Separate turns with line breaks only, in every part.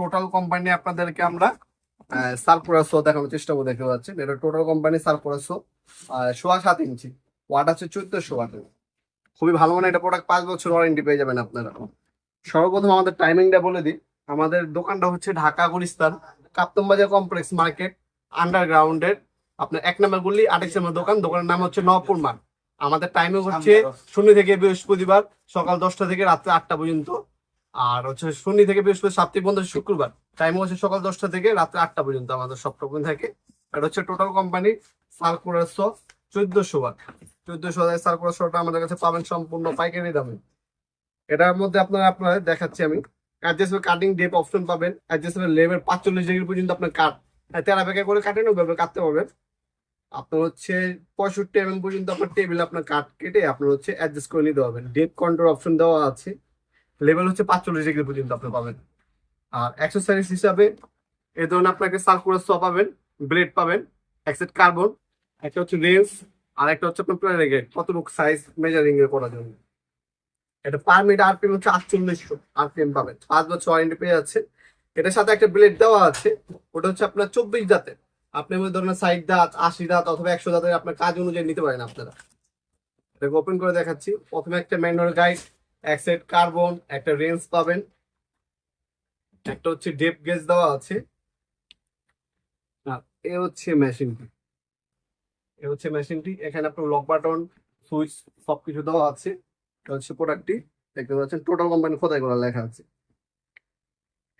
Total company আপনাদেরকে আমরা দেখানোর চেষ্টা এটা টোটাল কোম্পানি সোয়া সাত ইঞ্চি। ওয়াট খুবই ভালো মানে এটা প্রোডাক্ট পাঁচ বছর ওয়ারেন্টি পেয়ে যাবেন আপনারা। সর্বপ্রথম আমাদের টাইমিংটা বলে দিই। আমাদের দোকানটা হচ্ছে ঢাকা গুলিস্তান কাপ্তমবাজার কমপ্লেক্স মার্কেট আন্ডারগ্রাউন্ডের আপনার এক নম্বর গুলি আঠাশ নম্বর দোকান। দোকানের নাম হচ্ছে নবপুর মার্ট। আমাদের টাইমিং হচ্ছে শনি থেকে বৃহস্পতিবার সকাল দশটা থেকে রাত্রে আটটা পর্যন্ত। আর হচ্ছে শনি থেকে বৃহস্পতি সাপ্তাহিক বন্ধ শুক্রবার। টাইম হচ্ছে সকাল দশটা থেকে রাত্রে আটটা পর্যন্ত আমাদের সব টোকেন থাকে। এটা হচ্ছে টোটাল কোম্পানি সার্কুলার সার্কুলারশো চোদ্দশো বার। চোদ্দশো হাজার সার্কুলারশোটা আমাদের কাছে পাবেন সম্পূর্ণ পাইকারি দামে। এটার মধ্যে আপনারা আপনারা দেখাচ্ছি আমি। অ্যাডজাস্টেবল কাটিং ডেপ অপশন পাবেন। অ্যাডজাস্টেবল লেভেল পাঁচচল্লিশ ডিগ্রি পর্যন্ত আপনার কাট তেরা বেঁকা করে কাটেন ওইভাবে কাটতে পারবেন। আপনার হচ্ছে পঁয়ষট্টি এমএম পর্যন্ত আপনার টেবিল আপনার কাট কেটে আপনার হচ্ছে অ্যাডজাস্ট করে নিতে পারবেন। ডেপ কন্ট্রোল অপশন দেওয়া আছে। লেভেল হচ্ছে পাঁচচল্লিশ ডিগ্রি পর্যন্ত আপনি পাবেন। আর এক্সারসাইজ হিসাবে এ ধরনের আপনাকে সার্কুলার স পাবেন ব্লেড পাবেন একসেট কার্বন একটা হচ্ছে রেঞ্জ আর একটা হচ্ছে আপনার প্ল্যানেগেট কতটুকু সাইজ মেজারিং এর করার জন্য। এটা পার মিনিট আরপিএম হচ্ছে আটচল্লিশশো আরপিএম পাবেন। পাঁচ বছর ওয়ারেন্টি পেয়ে যাচ্ছে। এটার সাথে একটা ব্লেড দেওয়া আছে। ওটা হচ্ছে আপনার চব্বিশ দাঁতের আপনি মনে ধরেন ষাট দাঁত, আশি দাঁত অথবা একশো দাঁতের আপনার কাজ অনুযায়ী নিতে পারেন আপনারা। এটাকে ওপেন করে দেখাচ্ছি। প্রথমে একটা ম্যানুয়াল গাইড এক সেট কার্বন একটা রেঞ্জ পাবেন। একটা হচ্ছে ডেপ গেজ দেওয়া আছে। এ হচ্ছে মেশিনটি এ হচ্ছে মেশিনটি এখানে আপনার লক বাটন সুইচ সবকিছু দেওয়া আছে। এটা হচ্ছে প্রোডাক্টটি দেখতে পাচ্ছেন টোটাল কোম্পানি খোদাই করা লেখা আছে।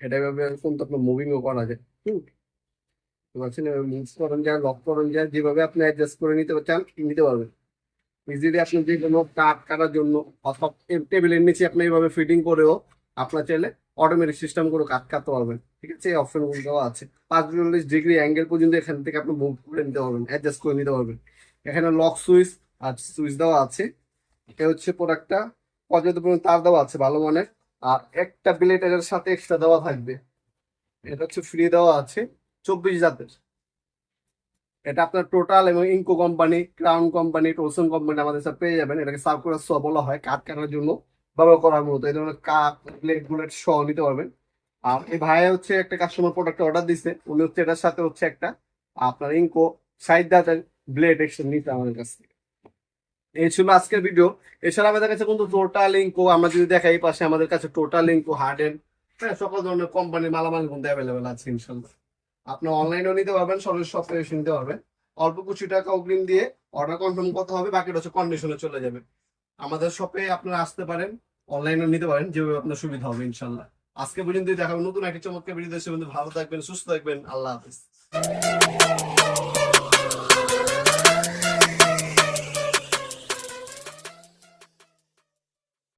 এটা এভাবে কিন্তু আপনার মুভিংও করা যায়। হুম। পারছেন মিক্স করেন যায় লক করেন যায় যেভাবে আপনি অ্যাডজাস্ট করে নিতে চান, নিতে পারবেন। ইজিলি আপনি যে কোনো কাট কাটার জন্য অথবা টেবিলের নিচে আপনি এইভাবে ফিটিং করেও আপনার চাইলে অটোমেটিক সিস্টেম করে কাট কাটতে পারবেন। ঠিক আছে? এই অপশনগুলো দেওয়া আছে। পাঁচচল্লিশ ডিগ্রি অ্যাঙ্গেল পর্যন্ত এখান থেকে আপনি মুভ করে নিতে পারবেন অ্যাডজাস্ট করে নিতে পারবেন। এখানে লক সুইচ আর সুইচ দেওয়া আছে। এটা হচ্ছে প্রোডাক্টটা পর্যাপ্ত পরিমাণ তার দেওয়া আছে, ভালো মানের। আর একটা এটার সাথে এক্সট্রা দেওয়া থাকবে। এটা হচ্ছে ফ্রি দেওয়া আছে। চব্বিশ জাতের। এটা আপনার টোটাল এবং Ingco company Crown company Tolsen company আমাদের সাথে পেয়ে যাবেন। এটাকে সার্কুলার স বলা হয়, কাঠ কাটার জন্য। ব্যবহার করার মতো এই ধরনের কাপ প্লেট বুলেট স নিতে পারবেন। আর এই ভাই হচ্ছে একটা কাস্টমার প্রোডাক্ট অর্ডার দিছে। উনি হচ্ছে এটার সাথে হচ্ছে একটা আপনার ইনকো সাইড দাঁতের ব্লেড এক্সচেঞ্জ নিতে আমাদের কাছ থেকে। এই ছিল আজকের ভিডিও এছাড়া আমাদের কাছে কিন্তু টোটাল ইনকো আমরা যদি দেখাই পাশে, আমাদের কাছে টোটাল ইনকো হার্ডেন হ্যাঁ সকল ধরনের কোম্পানির মালামাল কিন্তু অ্যাভেলেবেল আছে ইনশাল্লাহ। আপনি অনলাইনেও নিতে পারবেন, সরাসরি সপ্তাহে এসে নিতে পারবেন। অল্প কিছু টাকা অগ্রিম দিয়ে অর্ডার কনফার্ম করতে হবে, বাকিটা হচ্ছে কন্ডিশনে চলে যাবে। আমাদের শপে আপনারা আসতে পারেন অনলাইনে নিতে পারেন, যেভাবে আপনার সুবিধা হবে ইনশাল্লাহ আজকে পর্যন্ত দেখাবো নতুন একটি চমৎকার ভিডিও ভালো থাকবেন, সুস্থ থাকবেন, আল্লাহ হাফিজ।